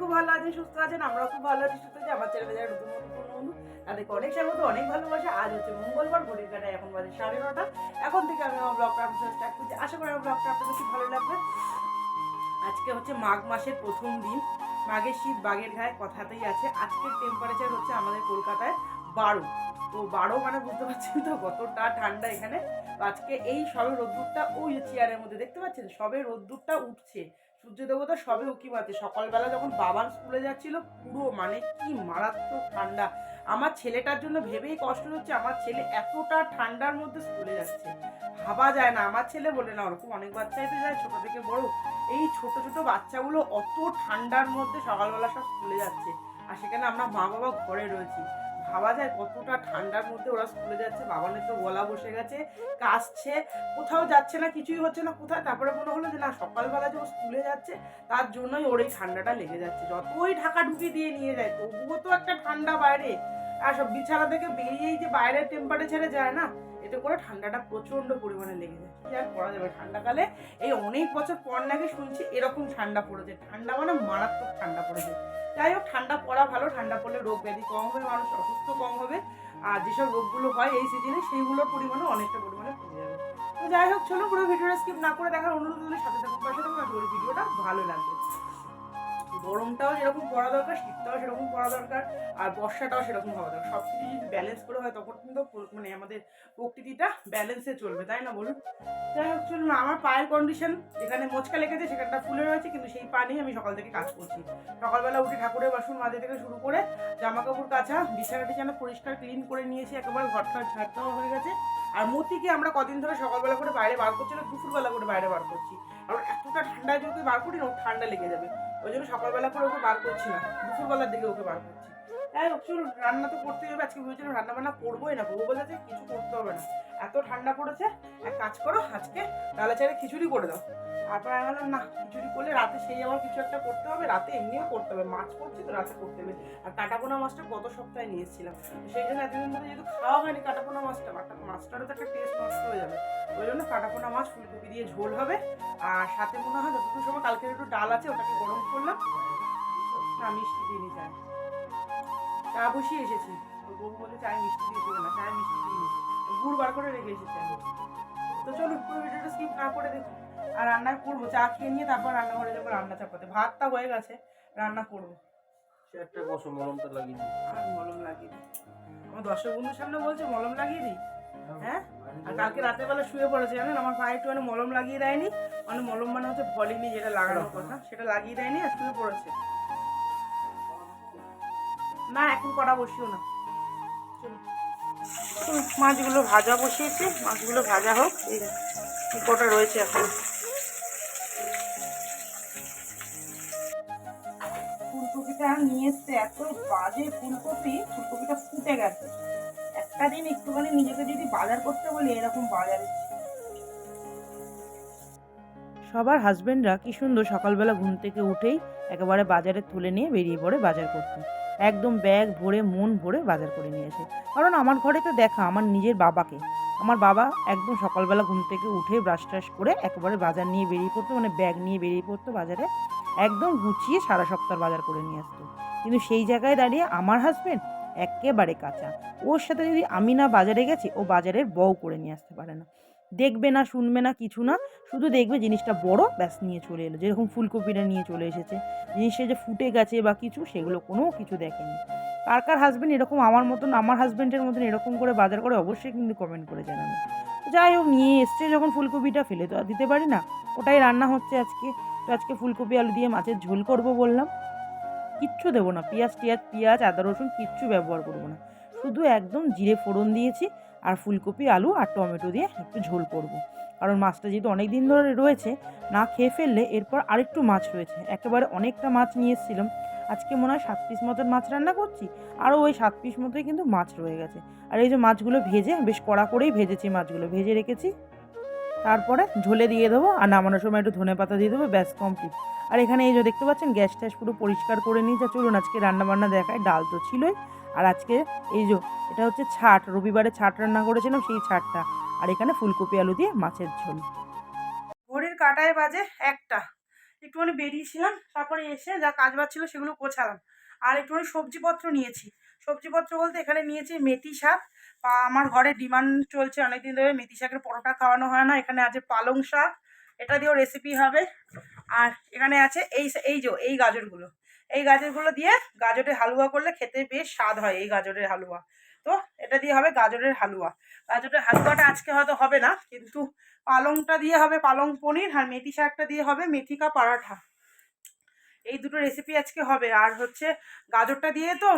ভালো আছেন, সুস্থ আছেন, আমরাও খুব ভালো আছি, সুস্থ আছি। আমার যারা নতুন নতুন বন্ধু, তাদেরকে অনেক স্বাগত, অনেক ভালোবাসা। আজ হচ্ছে মঙ্গলবার ঘড়ির কাটায় এখন বাজে সাড়ে নটা। এখন থেকে আমি আমার ব্লগটা আপনার স্টার্ট করছি। আশা করি আমার ব্লগটা আপনাদের খুব ভালো লাগবে। আজকে হচ্ছে মাঘ মাসের প্রথম দিন। মাঘের শীত, বাঘের ঘায়ে কথাতেই আছে। আজকের টেম্পারেচার হচ্ছে আমাদের কলকাতায় বারো। তো বারো মানে বুঝতে পারছেন তো কতটা ঠান্ডা এখানে? আজকে এই সবে রোদ্দুরটা, ওই চেয়ারের মধ্যে, দেখতে পাচ্ছেন? সবে রোদ্দুরটা উঠছে। সূর্য দেবতা সবে উকি মারছে সকালবেলা যখন বাবান স্কুলে যাচ্ছিল, পুরো মানে কি মারাত্মক ঠান্ডা। আমার ছেলেটার জন্য ভেবেই কষ্ট হচ্ছে, আমার ছেলে এতটা ঠান্ডার মধ্যে স্কুলে যাচ্ছে। ভাবা যায় না, আমার ছেলে বলে, না, ওরকম অনেক বাচ্চাই তো যায়, ছোটো থেকে বড়। এই ছোট ছোট বাচ্চাগুলো অত ঠান্ডার মধ্যে সকালবেলা সব স্কুলে যাচ্ছে। আর সেখানে আমরা মা বাবা ঘরে রয়েছি। ভাবা যায় কতটা ঠান্ডার মধ্যে ওরা স্কুলে যাচ্ছে বাবানের তো গলা বসে গেছে, কাশছে, কোথাও যাচ্ছে না, কিছুই হচ্ছে না, কোথায়? তারপরে মনে হলো যে না, সকালবেলা যে ও স্কুলে যাচ্ছে, তার জন্যই ওর এই ঠান্ডাটা লেগে যাচ্ছে। যতই ঢাকা ঢুকি দিয়ে নিয়ে যায়, তবুও তো একটা ঠান্ডা বাইরে। আর সব বিছানা থেকে বেরিয়েই যে বাইরের টেম্পারেচারে যায় না, এতে করে ঠান্ডাটা প্রচণ্ড পরিমাণে লেগে যায়। কি আর করা যাবে? ঠান্ডাকালে এই অনেক বছর পর নাকি শুনছি এরকম ঠান্ডা পড়েছে। ঠান্ডা মানে মারাত্মক ঠান্ডা পড়েছে। যাই হোক, ঠান্ডা পড়া ভালো, ঠান্ডা পড়লে রোগ ব্যাধি কম হবে, মানুষ অসুস্থ কম হবে। আর যেসব রোগগুলো হয় এই সিজনে সেইগুলোর পরিমাণে অনেকটা পরিমাণে কমে যাবে। তো যাই হোক চলো পুরো ভিডিওটা স্কিপ না করে দেখার অনুরোধ করলে সাথে থাকুন, পাশে থাকুন ভিডিওটা ভালো লাগবে। গরমটাও যেরকম পড়া দরকার, শীতটাও সেরকম পড়া দরকার, আর বর্ষাটাও সেরকম হওয়া দরকার। সব কিছু যদি ব্যালেন্স করে হয়, তখন কিন্তু মানে আমাদের প্রকৃতিটা ব্যালেন্সে চলবে, তাই না বলুন? যাই হোক, চলুন, আমার পায়ের কন্ডিশন যেখানে মোচকা লেগেছে সেখানটা ফুলে রয়েছে, কিন্তু সেই পা নিয়ে আমি সকাল থেকে কাজ করছি। সকালবেলা উঠে ঠাকুরের বাসন মাঝে থেকে শুরু করে জামা কাপড় কাচা বিছানা টিছানা পরিষ্কার ক্লিন করে নিয়েছি, একেবারে ঘরটা ঝাড়টাও হয়ে গেছে। আর মতিকে আমরা কদিন ধরে সকালবেলা করে বাইরে বার করছি না, দুপুরবেলা করে বাইরে বার করছি। কারণ এতটা ঠান্ডায় যদি বার করি না ঠান্ডা লেগে যাবে। ওই জন্য সকালবেলা করে ওকে বার করছি না, দুপুরবেলার দিকে ওকে বার করছি। হ্যাঁ চলুন, রান্না তো করতেই হবে, আজকে ভেবেছিলাম রান্না বান্না করবোই না, বউ বলেছে কিছু করতে হবে না। এত ঠান্ডা পড়েছে, এক কাজ করো, আজকে ডালা চালে খিচুড়ি করে দাও। তারপর আমি বললাম, না, খিচুড়ি করলে রাতে সেই আমার কিছু একটা করতে হবে, রাতে এমনিও করতে হবে, মাছ করছি তো রাতে করতে হবে। আর কাটাপোনা মাছটা গত সপ্তাহে নিয়ে এসেছিলাম। তো সেই জন্য এতদিন ধরে যেহেতু খাওয়া হয়নি কাটাপোনা মাছটা মাছটারও তো একটা টেস্ট নষ্ট হয়ে যাবে। ওই জন্য কাটাপোনা মাছ ফুলকপি দিয়ে ঝোল হবে। আর সাথে মনে হয় যতটুকু সময়, কালকের একটু ডাল আছে, ওটাকে গরম করলাম। না, মিষ্টি দিয়ে নি চাই চা বসিয়ে এসেছি। ওর বউ বলে চায় মিষ্টি দিয়ে দেবে না, চায় মিষ্টি দিয়ে নি গুড় বার করে রেখে এসেছি আমি। তো চলুন পুরো ভিডিওটা স্কিপ না করে দেখুন আর রান্না করব চা খেয়ে নিয়ে তারপর রান্না করে যাব রান্না চাপাতে। ভাতটা হয়ে গেছে রান্না করব। একটা বসো মলমটা লাগিয়ে দিই। আর মলম লাগিয়ে দিই। আমার দর্শক বন্ধুর সামনে বলছে মলম লাগিয়ে দিই? হ্যাঁ আর কালকে রাতের বেলা শুয়ে পড়েছে জানেন? আমার একটু মানে মলম লাগিয়ে দেয়নি। মানে মলম মানে হচ্ছে ভলিনি যেটা লাগানোর কথা সেটা লাগিয়ে দেয়নি আর শুয়ে পড়েছে। না এখন করা বসিও না। চলো। মাছগুলো ভাজা বসিয়েছি, মাছগুলো ভাজা হোক, এই কটা রয়েছে এখন। ফুলকপিটা নিয়ে এসছে এত বাজে ফুলকপি, ফুলকপিটা ফুটে গেছে। একটা দিন একটুখানি নিজেকে যদি বাজার করতে বলি, এরকম বাজার। সবার হাজবেন্ডরা কি সুন্দর সকালবেলা ঘুম থেকে উঠেই একেবারে বাজারে তুলে নিয়ে বেরিয়ে পড়ে বাজার করতে। একদম ব্যাগ ভরে, মন ভরে বাজার করে নিয়ে আসে কারণ আমার ঘরে তো দেখা, আমার নিজের বাবাকে। আমার বাবা একদম সকালবেলা ঘুম থেকে উঠে ব্রাশ ট্রাশ করে একেবারে বাজার নিয়ে বেরিয়ে পড়তো মানে ব্যাগ নিয়ে বেরিয়ে পড়তো বাজারে। একদম গুছিয়ে সারা সপ্তাহ বাজার করে নিয়ে আসতো। কিন্তু সেই জায়গায় দাঁড়িয়ে আমার হাজব্যান্ড একেবারে কাঁচা। ওর সাথে যদি আমি না বাজারে গেছি, ও বাজারের বউ করে নিয়ে আসতে পারে না। দেখবে না, শুনবে না, কিছু না, শুধু দেখবে জিনিসটা বড়, ব্যাস নিয়ে চলে এলো। যেরকম ফুলকপিটা নিয়ে চলে এসেছে। জিনিসটা যে ফুটে গেছে বা কিছু, সেগুলো কোনো কিছু দেখেনি। কার কার হাজবেন্ড এরকম আমার মতন, আমার হাজবেন্ডের মতন এরকম করে বাজার করে, অবশ্যই কিন্তু কমেন্ট করে জানাবে। যাই হোক, নিয়ে এসছে যখন ফুলকপিটা, ফেলে তো আর দিতে পারি না। ওটাই রান্না হচ্ছে আজকে। তো আজকে ফুলকপি, আলু দিয়ে মাছের ঝোল করব বললাম। কিচ্ছু দেবো না। পেঁয়াজ, টিয়াজ, পেঁয়াজ, আদা, রসুন কিচ্ছু ব্যবহার করব না। শুধু একদম জিরে ফোড়ন দিয়েছি। আর ফুলকপি, আলু আর টমেটো দিয়ে একটু ঝোল করব। কারণ মাছটা যেহেতু অনেক দিন ধরে রয়েছে, না খেয়ে ফেললে এরপর আরেকটু মাছ রয়েছে। একেবারে অনেকটা মাছ নিয়ে এসেছিলাম। আজকে মনে হয় সাত পিস মতন মাছ রান্না করছি, আরও ওই সাত পিস মতোই কিন্তু মাছ রয়ে গেছে। আর এই যে মাছগুলো ভেজে, বেশ কড়া করেই ভেজেছি মাছগুলো। ভেজে রেখেছি, তারপরে ঝোলে দিয়ে দেবো আর নামানোর সময় একটু ধনে পাতা দিয়ে দেবো, ব্যাস কমপ্লিট আর এখানে এই যে দেখতে পাচ্ছেন, গ্যাস ট্যাস পুরো পরিষ্কার করে নিয়ে যা চলুন, আজকে রান্নাবান্না দেখায়, ডাল তো ছিলই। আর আজকে এই যে, এটা হচ্ছে ছাট, রবিবারে ছাট রান্না করেছিলাম সেই ছাটটা। আর এখানে ফুলকপি, আলু দিয়ে মাছের ঝোল। ঘড়ির কাটায় বাজে একটা। একটুখানি বেরিয়েছিলাম, তারপরে এসে যা কাজ বাজ ছিল সেগুলো গোছালাম। আর একটুখানি সবজিপত্র নিয়েছি। সবজিপত্র বলতে এখানে নিয়েছি মেথি শাক। আমার ঘরে ডিমান্ড চলছে অনেকদিন ধরে মেথি শাকের পরোটা খাওয়ানো হয় না। এখানে আছে পালং শাক। এটা দিয়েও রেসিপি হবে। আর এখানে আছে এই এই যে, এই গাজরগুলো। এই গাজরগুলো দিয়ে গাজরের হালুয়া করলে খেতে বেশ স্বাদ হয় এই গাজরের হালুয়া। তো এটা দিয়ে হবে গাজরের হালুয়া। গাজরের হালুয়াটা আজকে হয়তো হবে না, কিন্তু পালংটা দিয়ে হবে পালং পনির আর মেথি শাকটা দিয়ে হবে মেথিকা পরাঠা। এই দুটো রেসিপি আজকে হবে। আর হচ্ছে গাজরটা দিয়ে তো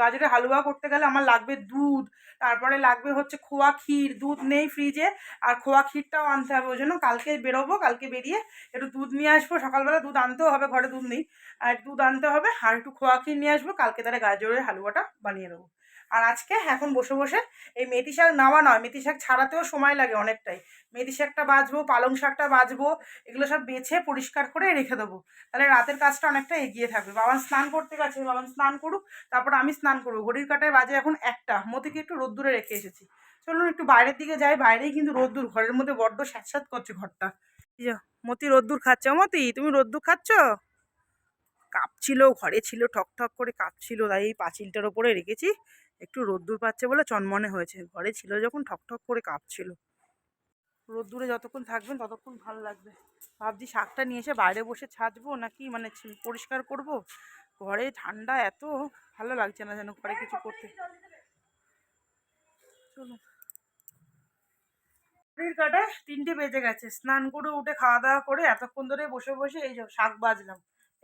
গাজরে গাজরের হালুয়া করতে গেলে আমার লাগবে দুধ, তারপরে লাগবে হচ্ছে খোয়া ক্ষীর। দুধ নেই ফ্রিজে আর খোয়া ক্ষীরটাও আনতে হবে। ওই জন্য কালকে বেরোবো, কালকে বেরিয়ে একটু দুধ নিয়ে আসব। সকালবেলা দুধ আনতেও হবে, ঘরে দুধ নেই। আর দুধ আনতে হবে, আর একটু খোয়া ক্ষীর নিয়ে আসব। কালকে তাহলে গাজরের হালুয়াটা বানিয়ে দেবো। আর আজকে এখন বসে বসে এই মেথি শাক নাওয়া নয়। মেথি শাক ছাড়াতেও সময় লাগে অনেকটাই। মেথি শাকটা বাছবো পালং শাকটা বাছবো এগুলো সব বেছে পরিষ্কার করে রেখে দেবো। তাহলে রাতের কাজটা অনেকটা এগিয়ে থাকবে। বাবান স্নান করতে গেছে বাবান স্নান করুক, তারপর আমি স্নান করব। ঘড়ির কাটায় বাজে এখন একটা। মতিকে একটু রোদ্দুরে রেখে এসেছি। চলুন একটু বাইরের দিকে যাই। বাইরেই কিন্তু রোদ্দুর। ঘরের মধ্যে বড্ড স্যাঁতস্যাঁত করছে ঘরটা। মতি রোদ্দুর খাচ্ছে। মতি, তুমি রোদ্দুর খাচ্ছ? কাঁপছিল, ঘরে ছিল ঠক ঠক করে কাঁপছিল। তাই এই পাঁচিলটার ওপরে রেখেছি। একটু রোদ্দুর পাচ্ছে বলে চনমনে হয়েছে। ঘরে ছিল যখন ঠক ঠক করে কাঁপছিল। রোদ্দুরে যতক্ষণ থাকবেন ততক্ষণ ভালো লাগবে। ভাবছি শাকটা নিয়ে এসে বাইরে বসে ছাঁচবো নাকি মানে পরিষ্কার করব? ঘরে ঠান্ডা এত, ভালো লাগছে না যেন ঘরে কিছু করতে। চলুন। কাটায় তিনটে বেজে গেছে। স্নান করে উঠে খাওয়া দাওয়া করে এতক্ষণ ধরে বসে বসে এই শাক বাজলাম।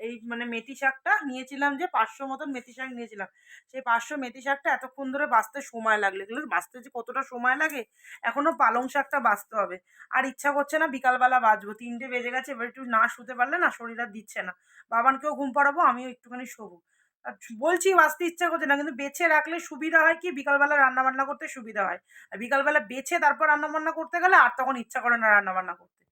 এই মানে মেথি শাকটা নিয়েছিলাম যে পাঁচশো মতন মেথি শাক নিয়েছিলাম। সেই পাঁচশো মেথি শাকটা এতক্ষণ ধরে বাঁচতে সময় লাগল। এগুলো বাঁচতে যে কতটা সময় লাগে এখনও পালং শাকটা বাঁচতে হবে। আর ইচ্ছা করছে না বিকালবেলা বাঁচবো। তিনটে বেজে গেছে, এবার একটু না শুতে পারলে না শরীর আর দিচ্ছে না। বাবানকেও ঘুম পাড়াবো, আমিও একটুখানি শোবো। আর বলছি বাঁচতে ইচ্ছা করছে না, কিন্তু বেছে রাখলে সুবিধা হয় কি? বিকালবেলা রান্না বান্না করতে সুবিধা হয়। আর বিকালবেলা বেছে তারপর রান্না বান্না করতে গেলে আর তখন ইচ্ছা করে না রান্না বান্না করতে।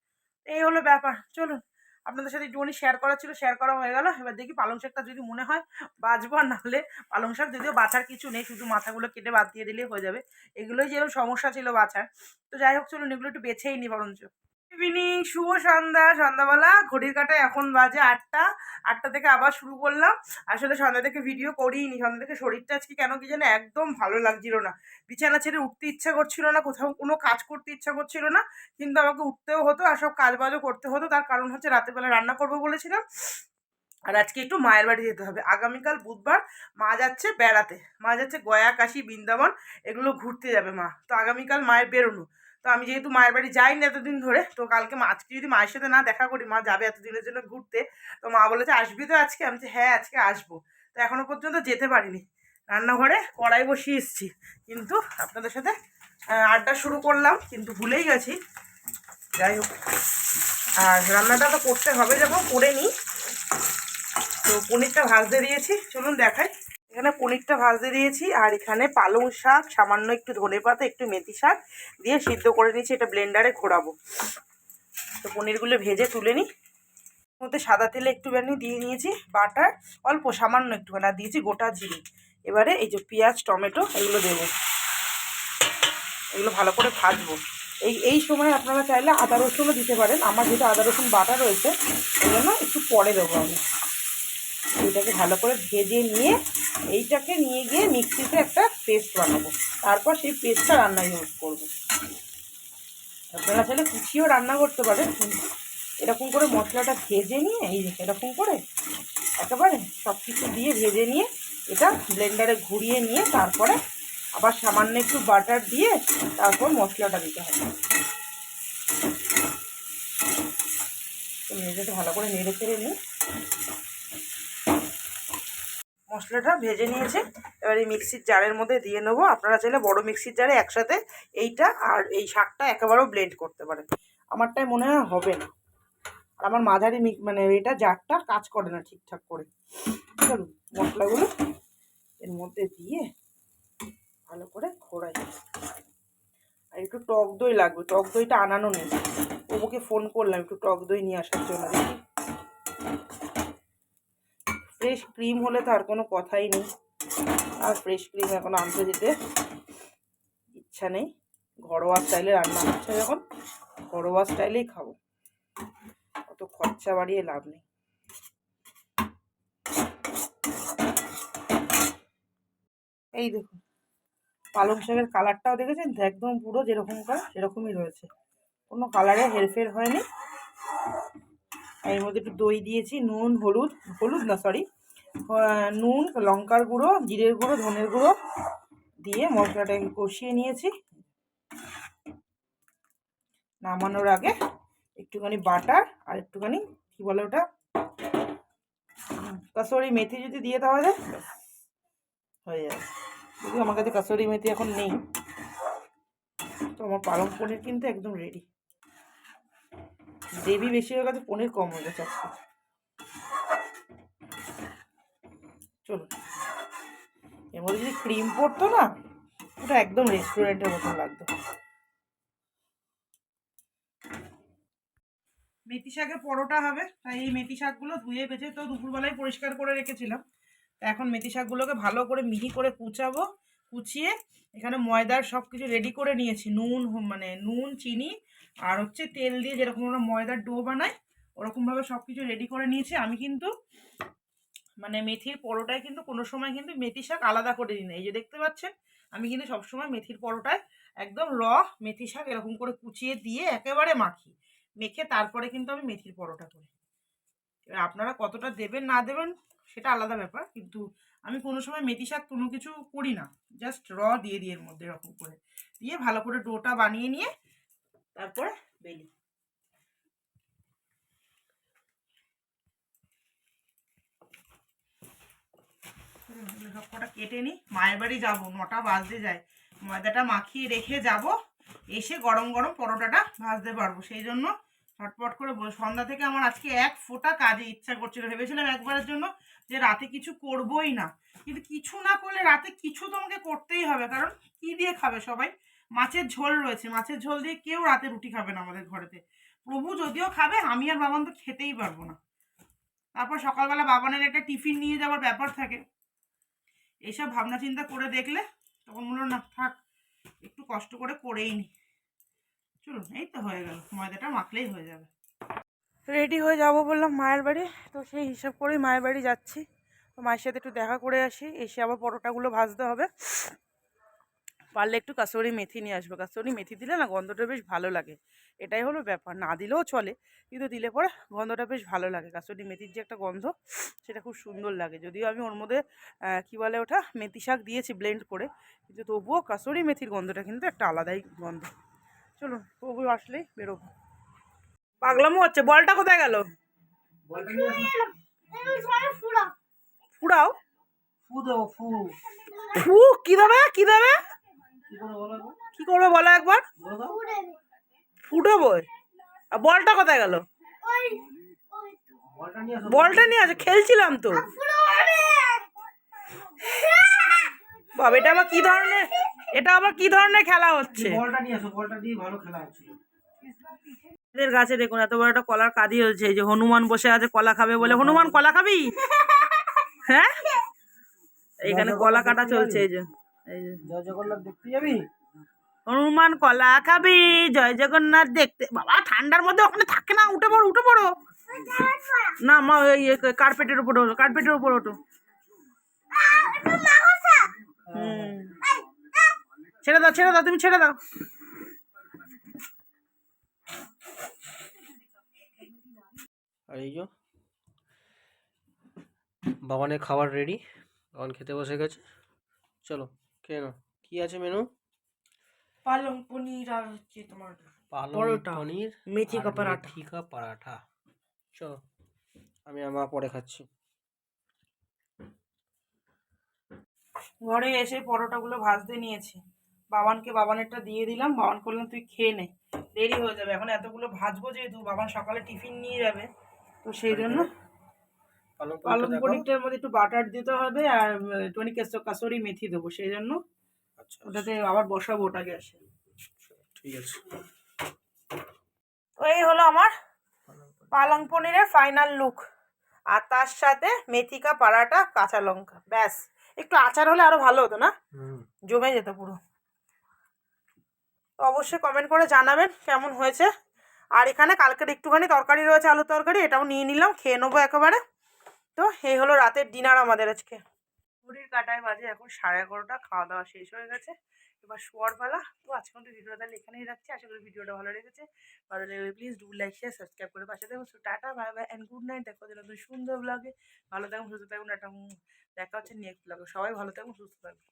এই হলো ব্যাপার। চলুন। আপনাদের সাথে একটুখানি শেয়ার করা ছিল শেয়ার করা হয়ে গেল। এবার দেখি পালং শাকটা যদি মনে হয় বাঁচবো, আর নাহলে পালং শাক যদিও বাছার কিছু নেই, শুধু মাথাগুলো কেটে বাদ দিয়ে দিলেই হয়ে যাবে। এগুলোই যেরকম সমস্যা ছিল বাছার তো যাই হোক, চলুন এগুলো একটু বেছেই নি বরঞ্চ। ইভিনিং শুভ সন্ধ্যা। সন্ধ্যাবেলা ঘড়ির কাটায় এখন বাজে আটটা। আটটা থেকে আবার শুরু করলাম। আসলে সন্ধ্যা থেকে ভিডিও করিনি। সন্ধ্যা থেকে শরীরটা আজকে কেন কি যেন একদম ভালো লাগছিল না। বিছানা ছেড়ে উঠতে ইচ্ছা করছিল না, কোথাও কোনো কাজ করতে ইচ্ছা করছিল না, কিন্তু আমাকে উঠতেও হতো আর সব কাজ বাজও করতে হতো। তার কারণ হচ্ছে রাতেরবেলা রান্না করব বলেছিলাম। আর আজকে একটু মায়ের বাড়ি যেতে হবে। আগামীকাল বুধবার মা যাচ্ছে বেড়াতে। মা যাচ্ছে গয়া, কাশি, বৃন্দাবন। এগুলো ঘুরতে যাবে মা। তো আগামীকাল মায়ের বেরোনো। তো আমি যেহেতু মায়ের বাড়ি যাইনি এতদিন ধরে, তো কালকে আজকে যদি মায়ের সাথে না দেখা করি, মা যাবে এতদিনের জন্য ঘুরতে। তো মা বলেছে, আসবি তো আজকে? আমি হ্যাঁ আজকে আসব। তো এখনও পর্যন্ত যেতে পারিনি। রান্নাঘরে কড়াই বসিয়ে এসেছি। কিন্তু আপনাদের সাথে আড্ডা শুরু করলাম, কিন্তু ভুলেই গেছি। যাই হোক। আর রান্নাটা তো করতে হবে যখন করে নিই। তো পনিরটা ভাজতে দিয়েছি। চলুন দেখাই। এখানে পনিরটা ভাজতে দিয়েছি, আর এখানে পালং শাক, সামান্য একটু ধনে পাতা, একটু মেথি শাক দিয়ে সিদ্ধ করে নিয়েছি, এটা ব্লেন্ডারে ঘোরাবো। তো পনিরগুলো ভেজে তুলে নিই। মধ্যে সাদা তেলে একটুখানি দিয়ে নিয়েছি বাটার, অল্প সামান্য একটুখানি, আর দিয়েছি গোটা জিরে। এবারে এই যে পেঁয়াজ, টমেটো, এগুলো দেবো। এগুলো ভালো করে ভাজবো। এই এই সময় আপনারা চাইলে আদা রসুনও দিতে পারেন। আমার যেটা আদা রসুন বাটা রয়েছে জন্য একটু পরে দেবো আমি। এটাকে ভালো করে ভেজে নিয়ে এইটাকে নিয়ে গিয়ে মিক্সিতে একটা পেস্ট বানাবো। তারপর সেই পেস্টটা রান্নায় ইউজ করব। আপনারা চাইলে কুচিও রান্না করতে পারেন। এরকম করে মশলাটা ভেজে নিয়ে, এই এরকম করে একেবারে সব কিছু দিয়ে ভেজে নিয়ে এটা ব্লেন্ডারে ঘুরিয়ে নিয়ে তারপরে আবার সামান্য একটু বাটার দিয়ে তারপর মশলাটা দিতে হবে। তো মেঝেতে ভালো করে নেড়ে চেড়ে নিই। মশলাটা ভেজে নিয়েছে। এবার এই মিক্সির জারের মধ্যে দিয়ে নেব। আপনারা চাইলে বড় মিক্সির জারে একসাথে এইটা আর এই শাকটা একেবারেও ব্লেন্ড করতে পারেন। আমারটাই মনে হয় হবে না। আর আমার মাঝারি মানে এটা জারটা কাজ করে না ঠিকঠাক করে। চলুন, মশলাগুলো এর মধ্যে দিয়ে ভালো করে ঘোরাই। আর একটু টক দই লাগবে। টক দইটা আনানো নেই। ওকে ফোন করলাম, একটু টক দই নিয়ে আসার জন্য। ফ্রেশ ক্রিম হলে তো আর কোনো কথাই নেই। আর ফ্রেশ ক্রিম এখন আনতে যেতে ইচ্ছা নেই। ঘরোয়া স্টাইলে রান্না হচ্ছে যখন, ঘরোয়া স্টাইলেই খাব। অত খরচা বাড়িয়ে লাভ নেই। এই দেখুন, পালং শাকের কালারটাও দেখেছেন? একদম পুরো যেরকমকার, সেরকমই রয়েছে। কোনো কালারে হেরফের হয়নি। আর এর মধ্যে একটু দই দিয়েছি, নুন, হলুদ হলুদ না সরি নুন, লঙ্কার গুঁড়ো, জিরের গুঁড়ো, ধনের গুঁড়ো দিয়ে মশলাটাকে কষিয়ে নিয়েছি। নামানোর আগে একটুখানি বাটার আর একটুখানি, কী বলে ওটা? কাসরি মেথি যদি দিয়ে দেওয়া যায়, হয়ে যাবে। আমার কাছে কাসরি মেথি এখন নেই। তো আমার পালং পনির কিন্তু একদম রেডি গ্রেভি বেশি হয়ে গেছে পনির কম হয়ে গেছে আজকে। চলো। এর মধ্যে যদি ক্রিম পড়তো না, ওটা একদম রেস্টুরেন্টের মতন লাগতো। মেথি শাকের পরোটা হবে, তাই এই মেথি শাকগুলো ধুয়ে বেছে তো দুপুরবেলায় পরিষ্কার করে রেখেছিলাম। তা এখন মেথি শাকগুলোকে ভালো করে মিহি করে কুচাবো, কুচিয়ে এখানে ময়দার সব কিছু রেডি করে নিয়েছি, নুন মানে নুন, চিনি আর হচ্ছে তেল দিয়ে যেরকম আমরা ময়দার ডো বানাই ওরকমভাবে সব কিছু রেডি করে নিয়েছি। আমি কিন্তু মানে মেথির পরোটায় কিন্তু কোনো সময় কিন্তু মেথি শাক আলাদা করে দিই না। এই যে দেখতে পাচ্ছেন, আমি কিন্তু সবসময় মেথির পরোটায় একদম র মেথি শাক এরকম করে কুচিয়ে দিয়ে একেবারে মাখি। মেখে তারপরে কিন্তু আমি মেথির পরোটা করি। এবার আপনারা কতটা দেবেন, না দেবেন, সেটা আলাদা ব্যাপার। কিন্তু আমি কোনো সময় মেথি শাক কোনো কিছু করি না। জাস্ট র দিয়ে দিই এর মধ্যে এরকম করে। দিয়ে ভালো করে ডোটা বানিয়ে নিয়ে তারপরে বেলি। সব কটা নিই। মায়ের বাড়ি যাব, নটা বাজতে যায়। ময়দাটা মাখিয়ে রেখে যাব। এসে গরম গরম পরোটাটা ভাজতে পারব। সেই জন্য ছটপট করে সন্ধ্যা থেকে আমার আজকে এক ফোঁটা কাজে ইচ্ছা করছিল। ভেবেছিলাম একবারের জন্য যে রাতে কিছু করবোই না। কিন্তু কিছু না করলে রাতে কিছু তোমাকে করতেই হবে। কারণ কি দিয়ে খাবে সবাই? মাছের ঝোল রয়েছে। মাছের ঝোল দিয়ে কেউ রাতে রুটি খাবে না আমাদের ঘরেতে। প্রভু যদিও খাবে, আমি আর বাবান তো খেতেই পারব না। তারপর সকালবেলা বাবানের একটা টিফিন নিয়ে যাওয়ার ব্যাপার থাকে। এইসব ভাবনা চিন্তা করে দেখলে তখন মনে না, থাক, একটু কষ্ট করে করেই নি। চলুন, এই তো হয়ে গেল। ময়দাটা মাখলেই হয়ে যাবে। রেডি হয়ে যাব বললাম মায়ের বাড়ি। তো সেই হিসাব করেই মায়ের বাড়ি যাচ্ছি। তো মায়ের সাথে একটু দেখা করে আসি। এসে আবার পরোটাগুলো ভাজতে হবে। পারলে একটু কাসুরি মেথি নিয়ে আসব। কাসুরি মেথি দিলে না গন্ধটা বেশ ভালো লাগে। এটাই হলো ব্যাপার। না দিলেও চলে কিন্তু দিলে পরে গন্ধটা বেশ ভালো লাগে। কাসুরি মেথির যে একটা গন্ধ সেটা খুব সুন্দর লাগে। যদিও আমি ওর মধ্যে কী বলে ওটা? মেথি শাক দিয়েছি ব্লেন্ড করে কিন্তু তবুও কাসুরি মেথির গন্ধটা কিন্তু একটা আলাদাই গন্ধ। চলুন তবু আসলেই বেরোবো। পাগলামো হচ্ছে বলটা কোথায় গেল? ফুড়াও ফু দেবো ফু। ফু কি দেবে? কি দেবে? কি করে বলো করবে বলো একবার? ফুটাবো আর বলটা কোথায় গেল? বলটা নিয়ে আছে খেলছিলাম তো। বাবা এটা আবার কি ধরনের এটা আবার কি ধরনের খেলা হচ্ছে? বলটা নিয়ে আসো বলটা দিয়ে ভালো খেলা হচ্ছিল। এদের গাছে দেখুন এত বড় একটা কলার কাঁদি হয়েছে। এই যে হনুমান বসে আছে কলা খাবে বলে। হনুমান কলা খাবি? হ্যাঁ? এখানে কলা কাটা চলছে এই যে। জয় জগন্নাথ দেখতে যাবি? হনুমান কলা খাবি জয় জগন্নাথ দেখতে বাবা ঠান্ডার মধ্যে ওখানে থাকে না উঠে পড়ো উঠে পড়ো। না মা ওই কার্পেটের উপরে ওঠো কার্পেটের উপর ওঠো। ছেড়ে দাও ছেড়ে দাও তুমি ছেড়ে দাও। আর এই যে বাবানের খাবার রেডি বাবান খেতে বসে গেছে। চলো। নাও কি আছে মেনু পালং পনির আর হচ্ছে তোমার পালং পরোটা, পনির মেথি আর কা পরাঠা। মেথি কা পরাঠা। চলো আমি আমার পরে খাচ্ছি। ঘরে এসে পরোটাগুলো ভাজতে নিয়েছি। বাবানকে বাবানেরটা দিয়ে দিলাম বাবান করলাম তুই খেয়ে নে। দেরি হয়ে যাবে এখন এতগুলো ভাজবো যেহেতু বাবান সকালে টিফিন নিয়ে যাবে তো সেই জন্য পালং। পনিরটার মধ্যে একটু বাটার দিতে হবে আর কেসো কাসরি মেথি দেবো সেই জন্য আচ্ছা ওটাতে আবার বসাবো ওটা গ্যাসে ঠিক আছে। তো এই হলো আমার পালং পনিরের ফাইনাল লুক আর তার সাথে মেথিকা পাড়াটা কাঁচা লঙ্কা ব্যাস। একটু আচার হলে আরও ভালো হতো না? জমে যেত পুরো। অবশ্যই কমেন্ট করে জানাবেন কেমন হয়েছে। আর এখানে কালকের একটুখানি তরকারি রয়েছে আলু তরকারি এটাও নিয়ে নিলাম খেয়ে নেব একেবারে। তো এই হলো রাতের ডিনার আমাদের আজকে। ঘড়ির কাটায় বাজে এখন সাড়ে এগারোটা, খাওয়া দাওয়া শেষ হয়ে গেছে। এবার শোয়ার পালা। তো আজকে মতো ভিডিওটা তাহলে এখানেই রাখছি। আশা করি ভিডিওটা ভালো লেগেছে। ভালো লাগলে please do like share subscribe করে পাশে দেখো tata bye bye and good night দেখো যেন নতুন সুন্দর লাগে ভালো থাকুন, সুস্থ থাকুন। একটা দেখা হচ্ছে নেক্সট ব্লগে সবাই ভালো থাকুন, সুস্থ থাকুন।